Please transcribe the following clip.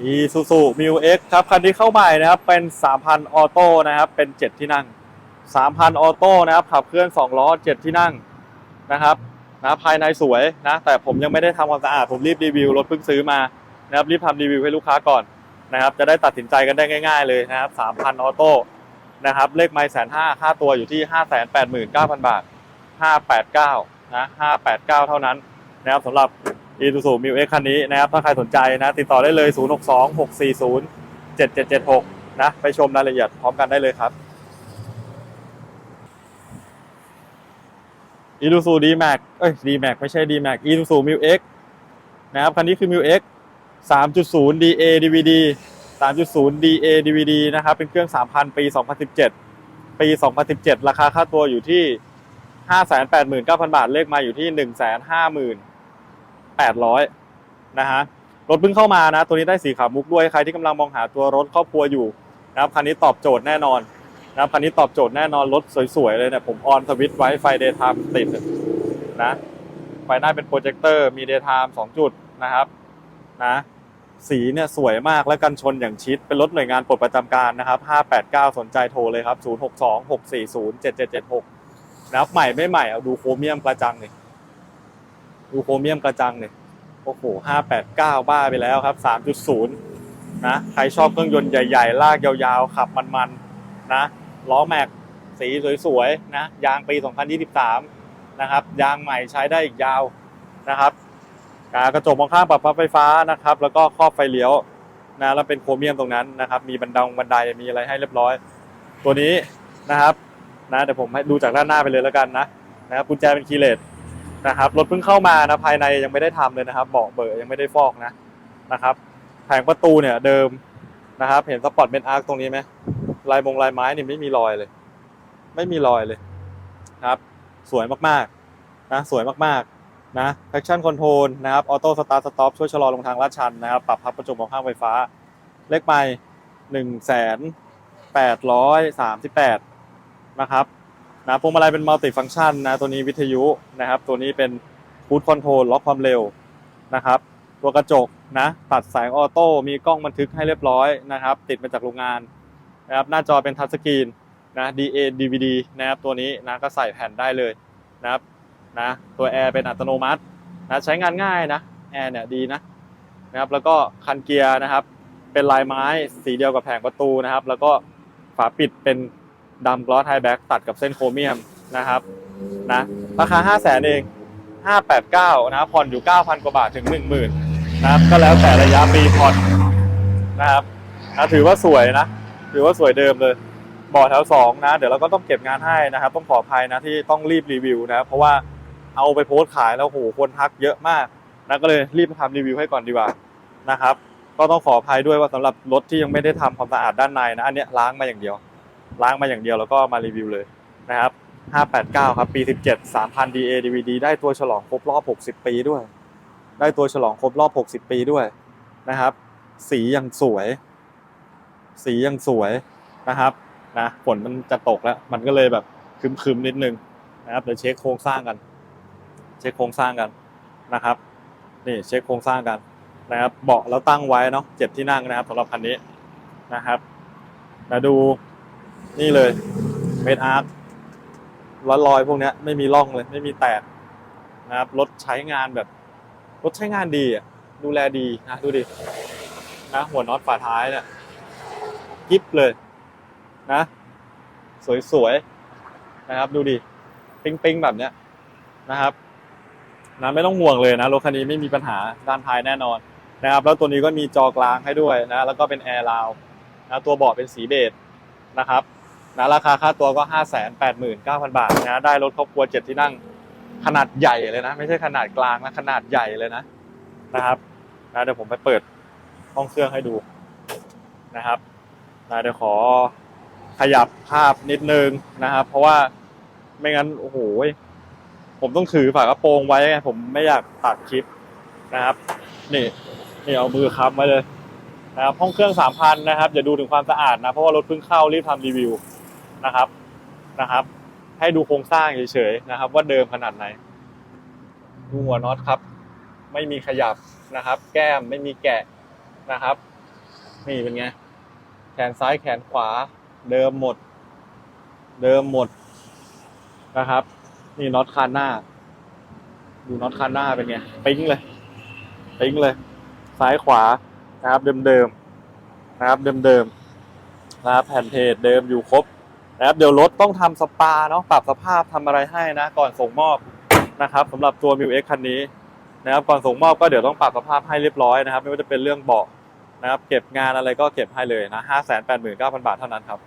อีซูซูมิวเอ็กครับคันนี้เข้าใหม่นะครับเป็น 3,000 ออโต้นะครับเป็น 7 ที่นั่ง 3,000 ออโต้นะครับขับเคลื่อน 2 ล้อ 7 ที่นั่งนะครับนะภายในสวยนะแต่ผมยังไม่ได้ทำความสะอาดผมรีบรีวิวรถเพิ่งซื้อมานะครับรีบทำรีวิวให้ลูกค้าก่อนนะครับจะได้ตัดสินใจกันได้ง่าย ๆเลยนะครับ 3,000 ออโต้นะครับเลขไมล์แสนห้าค่าตัวอยู่ที่ 589,000 บาท 589นะ589 เท่านั้นนะครับสำหรับ อีซูซูมิวเอ็กคันนี้นะครับ ถ้าใครสนใจนะ ติดต่อได้เลย 0 6 2 6 4 0 7 7 7 6 นะ ไปชมรายละเอียดพร้อมกันได้เลยครับอีซูซูดีแม็กเอ้ยดีแม็กไม่ใช่ดีแม็กอีซูซูมิวเอ็กนะครับ คันนี้คือมิวเอ็ก3.0 DA DVD 3.0 DA DVD นะครับ เป็นเครื่อง3,000ปี2017ปี2017ราคาค่าตัวอยู่ที่589,000บาทเลขมาอยู่ที่150,000 800นะฮะรถเพิ่งเข้ามานะ ตัวนี้ได้สีขาวมุกด้วยใครที่กำลังมองหาตัวรถครอบครัวอยู่นะครับคันนี้ตอบโจทย์แน่นอนนะครับคันนี้ตอบโจทย์แน่นอนรถสวยๆเลยเนี่ยผมออนสวิตช์ไว้ไฟเดย์ไทม์ติดนะไฟหน้าเป็นโปรเจคเตอร์มีเดย์ไทม์สองจุดนะครับนะสีเนี่ยสวยมากและกันชนอย่างชิด เป็นรถหน่วยงานปลดประจำการนะครับ 589 สนใจโทรเลยครับ 062 640 7776นะครับใหม่ไม่ใหม่เอาดูโครเมียมกระจังเลย ดูโครเมียมกระจังเลยโอ้โหห้าแปดเก้าบ้าไปแล้วครับสามจุดศูนย์นะใครชอบเครื่องยนต์ใหญ่ๆ ลากยาวๆ ขับมันๆ นะล้อแม็กสีสวยๆ นะ ยางปี 2023 นะครับ ยางใหม่ใช้ได้อีกยาวนะครับอ่ากระจกมองข้างปรับพับไฟฟ้านะครับ แล้วก็ครอบไฟเลี้ยวนะแล้วเป็นโครเมียมตรงนั้นนะครับ มีบันดงบันไดมีอะไรให้เรียบร้อย ตัวนี้นะครับนะเดี๋ยวผมให้ดูจากด้านหน้าไปเลยแล้วกันนะนะครับกุญแจเป็นคีย์เลส นะครับรถเพิ่งเข้ามานะภายในยังไม่ได้ทำเลยนะครับเบาะเบอร์ยังไม่ได้ฟอกนะนะครับแผงประตูเนี่ยเดิมนะครับ เห็นสปอร์ตเมนอาร์คตรงนี้ไหมลายมงลายไม้นี่ไม่มีรอยเลย ไม่มีรอยเลยครับ สวยมากๆนะสวยมากๆนะ traction control นะครับออโต้สตาร์ทสต็อปช่วยชะลอลงทางลาดชันนะครับ ปรับพับประจุมองข้างไฟฟ้า เลขไมล์หนึ่งแสนแปดร้อยสามสิบแปดนะครับ นะพวงมาลัยเป็นมัลติฟัง c t ชันนะตัวนี้วิทยุนะครับ ตัวนี้เป็นฟูดคอนโทรลล็อกความเร็วนะครับ ตัวกระจกนะตัดแสงออโต้มีกล้องบันทึกให้เรียบร้อยนะครับ ติดมาจากโรงงานนะครับหน้าจอเป็นทัชสกรีนนะ DA DVD นะครับตัวนี้นะก็ใส่แผ่นได้เลยนะครับนะตัวแอร์เป็นอัตโนมัตินะใช้งานง่ายนะแอร์เนี่ยดีนะนะครับแล้วก็คันเกียร์นะครับ เป็นลายไม้สีเดียวกับแผงประตูนะครับ แล้วก็ฝาปิดเป็น ดำกลอสไฮแบ็กตัดกับเส้นโครเมียมนะครับนะราคา 5 0 0แสนเอง 589 นะผ่อนอยู่ 9,000 กว่าบาทถึง 10,000นะครับก็แล้วแต่ระยะปีผ่อนนะครับนะถือว่าสวยนะ ถือว่าสวยเดิมเลยบาะแถว2นะ เดี๋ยวเราก็ต้องเก็บงานให้นะครับ ต้องขออภัยนะที่ต้องรีบรีวิวนะครับเพราะว่าเอาไปโพสต์ขายแล้วโหคนทักเยอะมากนะก็เลยรีบทำรีวิวให้ก่อนดีกว่านะครับ ก็ต้องขออภัยด้วยว่าสำหรับรถที่ยังไม่ได้ทำความสะอาดด้านในนะ อันเนี้ยล้างมาอย่างเดียว ล้างมาอย่างเดียวแล้วก็มารีวิวเลยนะครับ 589 ครับ ปี 17 3,000 DA DVD ได้ตัวฉลองครบรอบ 60 ปีด้วย ได้ตัวฉลองครบรอบ 60 ปีด้วยนะครับ สียังสวย สียังสวยนะครับนะฝนมันจะตกแล้ว มันก็เลยแบบคึมๆนิดนึงนะครับเดี๋ยวเช็คโครงสร้างกัน เช็คโครงสร้างกันนะครับนี่เช็คโครงสร้างกันนะครับเบาะเราตั้งไว้เนาะเจ็ดที่นั่งนะครับสำหรับคันนี้นะครับมาดู นี่เลยเมดอาร์ตร้อยรอยพวกนี้ไม่มีร่องเลย ไม่มีแตกนะครับรถใช้งานแบบ รถใช้งานดีอะดูแลดีนะดูดินะหัวน็อตฝาท้ายเนี่ยกิ๊บเลยนะ สวยๆนะครับ ดูดิปิ๊งๆแบบเนี้ยนะครับนะไม่ต้องห่วงเลยนะรถคันนี้ไม่มีปัญหาด้านท้ายแน่นอนนะครับ แล้วตัวนี้ก็มีจอกลางให้ด้วยนะ แล้วก็เป็นแอร์ราวนะตัวเบาะเป็นสีเบจนะครับ นะราคาค่าตัวก็ 5 8 9 0 0 0 บาทนะได้รถครอบครัวเจ็ดที่นั่งขนาดใหญ่เลยนะ ไม่ใช่ขนาดกลางนะขนาดใหญ่เลยนะนะครับนะเดี๋ยวผมไปเปิดห้องเครื่องให้ดูนะครับนะเดี๋ยวขอขยับภาพนิดนึงนะครับ เพราะว่าไม่งั้นโอ้โหผมต้องถือฝากระโปรงไว้ไงผมไม่อยากตัดคลิปนะครับ นี่นี่เอามือค้ำไว้เลยนะครับห้องเครื่องสามพันนะครับอย่าดูถึงความสะอาดนะเพราะว่ารถเพิ่งเข้ารีบทำรีวิว นะครับนะครับ ให้ดูโครงสร้างเฉยๆนะครับ ว่าเดิมขนาดไหน ดูหัวน็อตครับ ไม่มีขยับนะครับ แก้มไม่มีแกะนะครับ นี่เป็นไง แขนซ้ายแขนขวา เดิมหมด เดิมหมดนะครับ นี่น็อตคันหน้า ดูน็อตคันหน้าเป็นไงปิ้งเลยปิ้งเลย ซ้ายขวานะครับ เดิมๆนะครับ เดิมๆนะครับแผ่นเพจเดิมอยู่ครบ นะครับเดี๋ยวรถต้องทำสปาเนาะปรับสภาพทำอะไรให้นะ ก่อนส่งมอบนะครับสำหรับตัว m ิวเอ็กคันนี้นะครับก่อนส่งมอบก็เดี๋ยวต้องปรับสภาพให้เรียบร้อยนะครับ ไม่ว่าจะเป็นเรื่องเบาะนะครับ เก็บงานอะไรก็เก็บให้เลยนะห้าแสนแปดหมื่นเก้าพันบาทเท่านั้นครับ